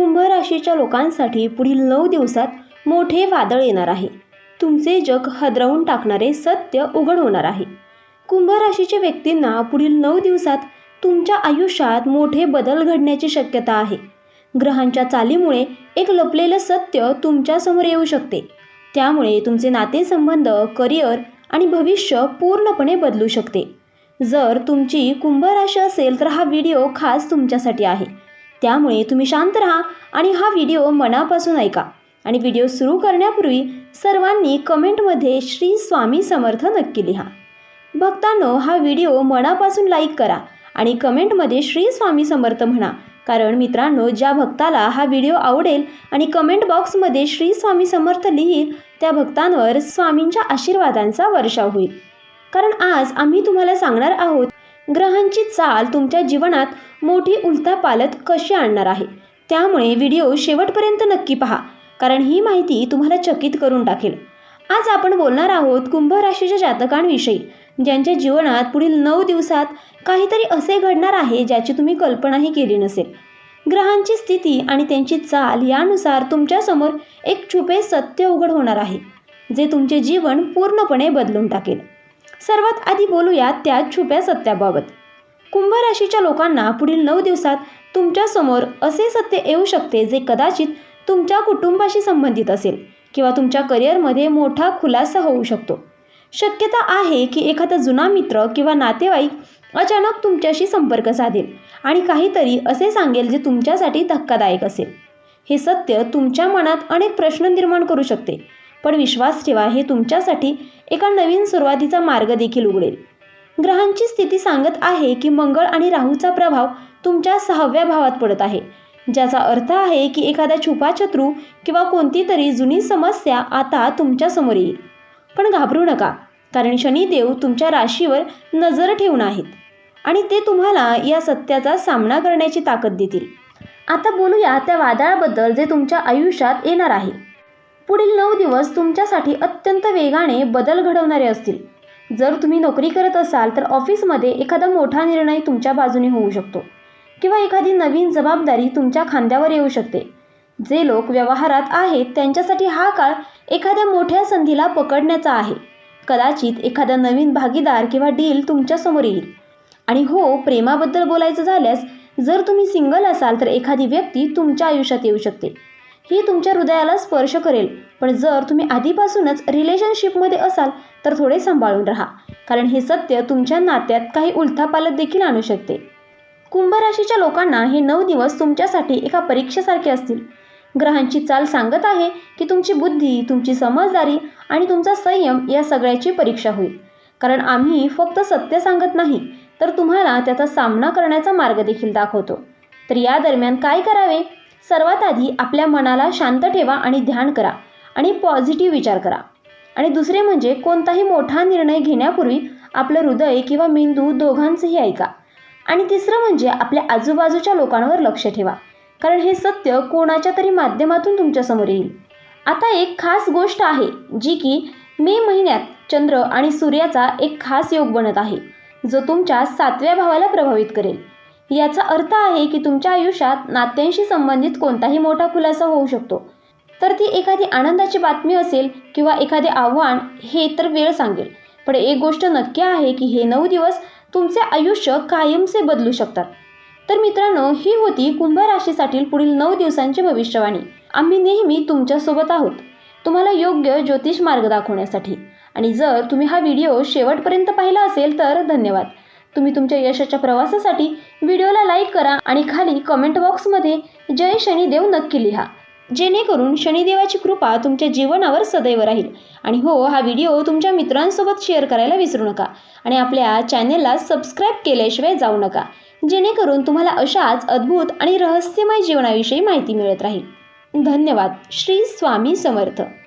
कुंभ राशीच्या लोकांसाठी पुढील नऊ दिवसात मोठे वादळ येणार आहे. तुमचे जग हदरवून टाकणारे सत्य उघड होणार आहे. कुंभ राशीच्या व्यक्तींना पुढील नऊ दिवसात तुमच्या आयुष्यात मोठे बदल घडण्याची शक्यता आहे. ग्रहांच्या चालीमुळे एक लपलेलं सत्य तुमच्यासमोर येऊ शकते. त्यामुळे तुमचे नातेसंबंध करिअर आणि भविष्य पूर्णपणे बदलू शकते. जर तुमची कुंभ राशी असेल तर हा व्हिडिओ खास तुमच्यासाठी आहे. त्यामुळे तुम्ही शांत राहा आणि हा व्हिडिओ मनापासून ऐका. आणि व्हिडिओ सुरू करण्यापूर्वी सर्वांनी कमेंटमध्ये श्री स्वामी समर्थ नक्की लिहा. भक्तांनो हा व्हिडिओ मनापासून लाईक करा आणि कमेंटमध्ये श्री स्वामी समर्थ म्हणा. कारण मित्रांनो ज्या भक्ताला हा व्हिडिओ आवडेल आणि कमेंट बॉक्समध्ये श्री स्वामी समर्थ लिहील त्या भक्तांवर स्वामींच्या आशीर्वादांचा वर्षाव होईल. कारण आज आम्ही तुम्हाला सांगणार आहोत ग्रहांची चाल तुमच्या जीवनात मोठी उलथापालथ कशी आणणार आहे? त्यामुळे व्हिडिओ शेवटपर्यंत नक्की पहा कारण ही माहिती तुम्हाला चकित करून टाकेल. आज आपण बोलणार आहोत कुंभ राशीच्या जातकांविषयी ज्यांच्या जीवनात पुढील नऊ दिवसात काहीतरी असे घडणार आहे ज्याची तुम्ही कल्पनाही केली नसेल. ग्रहांची स्थिती आणि त्यांची चाल यानुसार तुमच्यासमोर एक छुपे सत्य उघड होणार आहे जे तुमचे जीवन पूर्णपणे बदलून टाकेल. सर्वात आधी बोलूया त्या छुप्या सत्याबाबत. कुंभ राशीच्या लोकांना पुढील नऊ दिवसात तुमच्यासमोर असे सत्य येऊ शकते जे कदाचित तुमच्या कुटुंबाशी संबंधित असेल किंवा तुमच्या करिअरमध्ये मोठा खुलासा होऊ शकतो. शक्यता आहे की एखादा जुना मित्र किंवा नातेवाईक अचानक तुमच्याशी संपर्क साधेल आणि काहीतरी असे सांगेल जे तुमच्यासाठी धक्कादायक असेल. हे सत्य तुमच्या मनात अनेक प्रश्न निर्माण करू शकते पण विश्वास ठेवा हे तुमच्यासाठी एका नवीन सुरुवातीचा मार्ग देखील उघडेल. ग्रहांची स्थिती सांगत आहे की मंगळ आणि राहूचा प्रभाव तुमच्या सहाव्या भावात पडत आहे ज्याचा अर्थ आहे की एखादा छुपा शत्रू किंवा कोणती तरी जुनी समस्या आता तुमच्यासमोर येईल. पण घाबरू नका कारण शनिदेव तुमच्या राशीवर नजर ठेवून आहेत आणि ते तुम्हाला या सत्याचा सामना करण्याची ताकद देतील. आता बोलूया त्या वादळाबद्दल जे तुमच्या आयुष्यात येणार आहे. पुढील नऊ दिवस तुमच्यासाठी अत्यंत वेगाने बदल घडवणारे असतील. जर तुम्ही नोकरी करत असाल तर ऑफिसमध्ये एखादा मोठा निर्णय तुमच्या बाजूने होऊ शकतो किंवा एखादी नवीन जबाबदारी तुमच्या खांद्यावर येऊ शकते. जे लोक व्यवहारात आहेत त्यांच्यासाठी हा काळ एखाद्या मोठ्या संधीला पकडण्याचा आहे. कदाचित एखादा नवीन भागीदार किंवा डील तुमच्यासमोर येईल. आणि हो प्रेमाबद्दल बोलायचं झाल्यास जर तुम्ही सिंगल असाल तर एखादी व्यक्ती तुमच्या आयुष्यात येऊ शकते. ही तुमच्या हृदयाला स्पर्श करेल. पण जर तुम्ही आधीपासूनच रिलेशनशिपमध्ये असाल तर थोडे सांभाळून राहा. कारण हे सत्य तुमच्या नात्यात काही उलथापालत देखील आणू शकते. कुंभ राशीच्या लोकांना हे नऊ दिवस तुमच्यासाठी एका परीक्षेसारखे असतील. ग्रहांची चाल सांगत आहे की तुमची बुद्धी तुमची समजदारी आणि तुमचा संयम या सगळ्याची परीक्षा होईल. कारण आम्ही फक्त सत्य सांगत नाही तर तुम्हाला त्याचा सामना करण्याचा मार्ग देखील दाखवतो. तर या दरम्यान काय करावे? सर्वात आधी आपल्या मनाला शांत ठेवा आणि ध्यान करा आणि पॉझिटिव्ह विचार करा. आणि दुसरे म्हणजे कोणताही मोठा निर्णय घेण्यापूर्वी आपलं हृदय किंवा मेंदू दोघांचंही ऐका. आणि तिसरं म्हणजे आपल्या आजूबाजूच्या लोकांवर लक्ष ठेवा. कारण हे सत्य कोणाच्या तरी माध्यमातून तुमच्यासमोर येईल. आता एक खास गोष्ट आहे जी की मे महिन्यात चंद्र आणि सूर्याचा एक खास योग बनत आहे जो तुमच्या सातव्या भावाला प्रभावित करेल. याचा अर्थ आहे की तुमच्या आयुष्यात नात्यांशी संबंधित कोणताही मोठा खुलासा होऊ शकतो. तर ती एखादी आनंदाची बातमी असेल किंवा एखादे आव्हान हे तर वेळ सांगेल. पण एक गोष्ट नक्की आहे की हे नऊ दिवस तुमचे आयुष्य कायमचे बदलू शकतात. तर मित्रांनो ही होती कुंभ राशीसाठी पुढील नऊ दिवसांची भविष्यवाणी. आम्ही नेहमी तुमच्यासोबत आहोत. तुम्हाला योग्य ज्योतिष मार्ग दाखवण्यासाठी. आणि जर तुम्ही हा व्हिडिओ शेवटपर्यंत पाहिला असेल तर धन्यवाद. तुम्ही तुमच्या यशाच्या प्रवासासाठी व्हिडिओला लाईक करा आणि खाली कमेंट बॉक्समध्ये जय शनिदेव नक्की लिहा. जेणेकरून शनिदेवाची कृपा तुमच्या जीवनावर सदैव राहील. आणि हो हा व्हिडिओ तुमच्या मित्रांसोबत शेअर करायला विसरू नका. आणि आपल्या चॅनेलला सबस्क्राईब केल्याशिवाय जाऊ नका. जेणेकरून तुम्हाला अशाच अद्भुत आणि रहस्यमय जीवनाविषयी माहिती मिळत राहील. धन्यवाद. श्री स्वामी समर्थ.